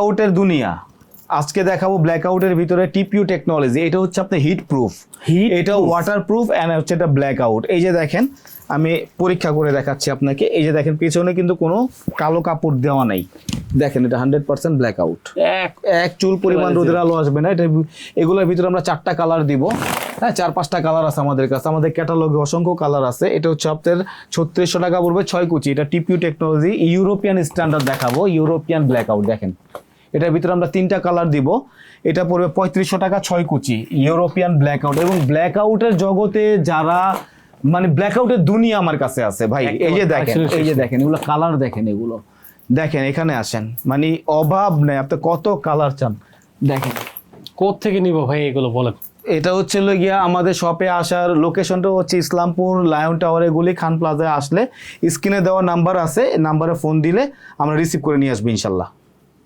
আউটের দুনিয়া। আজকে দেখাবো ব্ল্যাক আউটের ভিতরে টিপিউ টেকনোলজি এটা হচ্ছে আপনার হিট প্রুফ এটা ওয়াটার প্রুফ অ্যান্ড হচ্ছে এটা ব্ল্যাক আউট এই যে দেখেন আমি পরীক্ষা করে দেখাচ্ছি আপনাকে। এই যে দেখেন পেছনে কিন্তু কোনো কালো কাপড় দেওয়া নেই। দেখেন এটা হান্ড্রেড পার্সেন্ট ব্ল্যাক আউট এক চুল পরিমাণ রোদের আলো আসবে না। এটা এগুলোর ভিতরে আমরা চারটা কালার দিব। হ্যাঁ চার পাঁচটা কালার আছে আমাদের কাছে। আমাদের ক্যাটালগে অসংখ্য কালার আছে। এটা হচ্ছে আপনার ছত্রিশশো টাকা পড়বে ছয় কুচি। এটা টিপিউ টেকনোলজি ইউরোপিয়ান স্ট্যান্ডার্ড দেখাবো। ইউরোপিয়ান ব্ল্যাক আউট দেখেন। এটার ভিতরে আমরা তিনটা কালার দিব। এটা পড়বে পঁয়ত্রিশশো টাকা ছয় কুচি ইউরোপিয়ান ব্ল্যাক আউট এবং ব্ল্যাক আউটের জগতে যারা মানে ব্ল্যাক আউটের দুনিয়া আমার কাছে আছে ভাই এই যে দেখেন এই যে দেখেন এগুলো কালার দেখেন এগুলো। দেখেন এখানে আসেন। মানে অভাব নেই আপনি কত কালার চান। দেখেন। থেকে নিব ভাই এগুলো বলেন? এটা হচ্ছে গিয়া আমাদের শপে আসার লোকেশনটা হচ্ছে ইসলামপুর লায়ন টাওয়ারে গুলি খান প্লাজায় আসলে। স্ক্রিনে দেওয়া নাম্বার আছে নাম্বারে ফোন দিলে আমরা রিসিভ করে নিয়ে আসব ইনশাল্লাহ।